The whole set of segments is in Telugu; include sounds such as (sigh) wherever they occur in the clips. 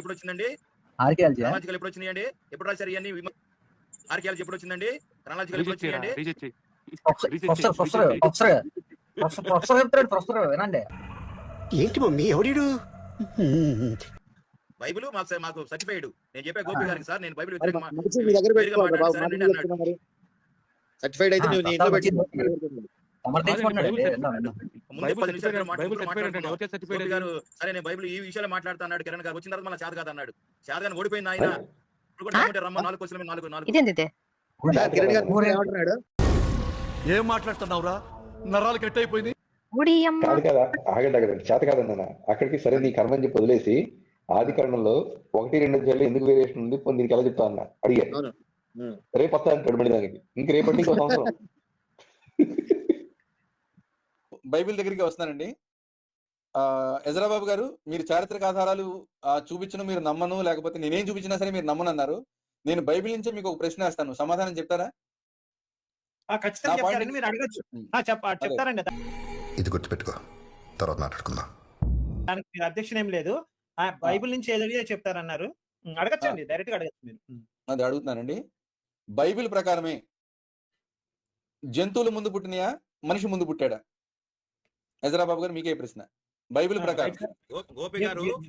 ఎప్పుడు వచ్చిందండి ఆర్కేఎల్జీ క్రనాలజికల్ ఎప్పుడు వచ్చినాయండి ఎప్పుడు రాశారు ఇవన్నీ ఆర్కియాలజీ ఎప్పుడు వచ్చిందండి క్రనాలజికల్ ఎప్పుడు వచ్చినాయండి చేయి professor professor professor professor professor చెప్తాడు ప్రొఫెసర్ వినండి. ఏంటి మమ్మీ? ఎవడీడు? బైబిల్ మాకు మాకు సర్టిఫైడ్. నేను చెప్పే గోపి గారికి సార్ నేను బైబిల్ సర్టిఫైడ్ అయితే నువ్వు నీ ఇంట్లో మంచిది. గారు సరే నేను బైబిల్ ఈ విషయాలు మాట్లాడుతా అన్నాడు కిరణ్ గారు వచ్చిన తర్వాత మళ్ళీ చేత అన్నాడు. చేత కానీ ఓడిపోయింది ఆయన. రమ్మ నాలుగు క్వశ్చన్ నాలుగు నాలుగు. గారు ఏం మాట్లాడుతున్నావురా? నరాలు కట్ అయిపోయింది కాదు కదా ఆగండి ఆగండి చేత కాదన్న అక్కడికి సరే నీ కర్మ అని చెప్పి వదిలేసి ఆది కారణంలో ఒకటి రెండు అధ్యాయులు ఎందుకు వేరియేషన్ ఉంది? పోనీ దీనికి ఎలా చెప్తా అన్న? అడిగా. రేపు వస్తా అంటాడు మళ్ళీ దానికి. ఇంక రేపటి ఇంకో సంవత్సరం. (laughs) బైబిల్ దగ్గరికి వస్తున్నానండి. ఆ ఎజరాబాబు గారు మీరు చారిత్రక ఆధారాలు ఆ, చూపించను మీరు నమ్మను లేకపోతే నేనేం చూపించినా సరే మీరు నమ్మను అన్నారు నేను బైబిల్ నుంచే మీకు ఒక ప్రశ్న వేస్తాను. సమాధానం చెప్తారా? చెప్తారండి. మీరు అడగచ్చు. ఆ, చెప్ప ఆ, చెప్తారండి. ఇది గుర్తుపెట్టుకో. తర్వాత మాట్లాడుకుందాం. దానికి మీరు అధ్యక్షుడు ఏం లేదు. ఆ బైబిల్ నుంచి ఏది చెప్తారన్నారు. అడగచ్చండి. డైరెక్ట్గా అడగచ్చు మీరు. అది అడుగుతున్నానండి. బైబిల్ ప్రకారమే జంతువులు ముందు పుట్టినయా? మనిషి ముందు పుట్టాడా? ఎజరాబాబు గారు మీకే ప్రశ్న. బైబిల్ ప్రకారం. గోపి గారు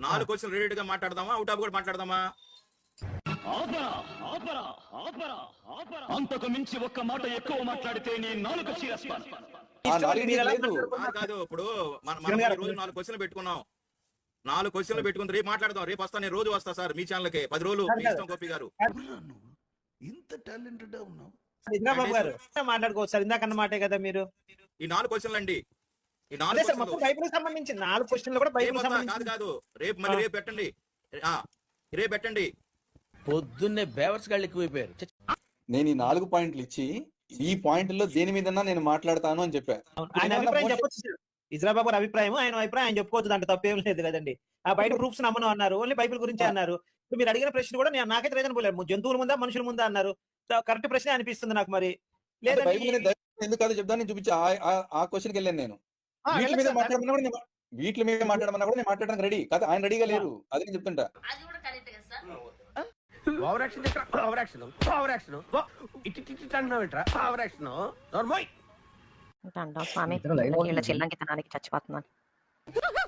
నాలుగు క్వశ్చన్ రిలేటెడ్గా మాట్లాడదామా? అవుట్ ఆఫ్ కూడా మాట్లాడదామా? అంతకు మించి ఒక్క మాట ఎక్కువ మాట్లాడితే నీ నాలుక? కాదు ఇప్పుడు మన- రోజు నాలుగు క్వశ్చన్లు పెట్టుకున్నాం. నాలుగు క్వశ్చన్లు పెట్టుకుని రేపు మాట్లాడదాం. రేపు వస్తా నేను రోజు వస్తా సార్ మీ ఛానల్కి. పది రోజులు ఇష్టం గోపి గారు. ఇంత టాలెంటెడ్ ఉన్నావు. మాట్లాడుకోవచ్చు సార్. ఇందాకన్న మాటే కదా మీరు. ఈ నాలుగు క్వశ్చన్లు అండి అదే నాలుగు సార్ మొత్తం క్వశ్చన్లు బైబిల్ సంబంధించి నాలుగు క్వశ్చన్లు కూడా రేపు బైబిల్ వస్తా, కాదు కాదు. రేపు మళ్ళీ. రేపు పెట్టండి. ఆ, రేపు పెట్టండి. పొద్దున్నే బేవర్స్ గాళ్ళు ఎక్కువైపోయారు. నేను ఈ నాలుగు పాయింట్లు ఇచ్చి ఈ పాయింట్లో దేని మీదన్నా నేను మాట్లాడతాను అని చెప్పా. అవును. ఆయన అభిప్రాయం చెప్పొచ్చు ఇజ్రాబాబు అభిప్రాయం ఆయన అభిప్రాయం ఆయన చెప్పుకోవచ్చు దాంట్లో తప్పేం లేదు కదండి. ఆ బయట ప్రూఫ్స్ నమ్మను అన్నారు ఓన్లీ బైబిల్ గురించి అన్నారు. మీరు అడిగిన ప్రశ్న కూడా నేను నాకైతే లేదని పోలేదు జంతువుల ముందా మనుషుల ముందా అన్నారు. కరెక్ట్ ప్రశ్న అనిపిస్తుంది నాకు మరి. దైవం ఎందుకు కాదో చెప్తాను నేను చూపించి. ఆ- క్వశ్చన్కి వెళ్ళాను నేను. వీటి మీద. మాట్లాడమన్నా కూడా వీటి మీద మాట్లాడమన్నా కూడా నేను మాట్లాడడానికి రెడీ. కాదు ఆయన రెడీగా లేరు. అదే నేను చెప్తుంటా. అంటున్నావు ఏంట్రా నార్మల్ అంటాం స్వామి. వీళ్ళ చిల్లంకి తనానికి చచ్చిపోతున్నాను. (laughs)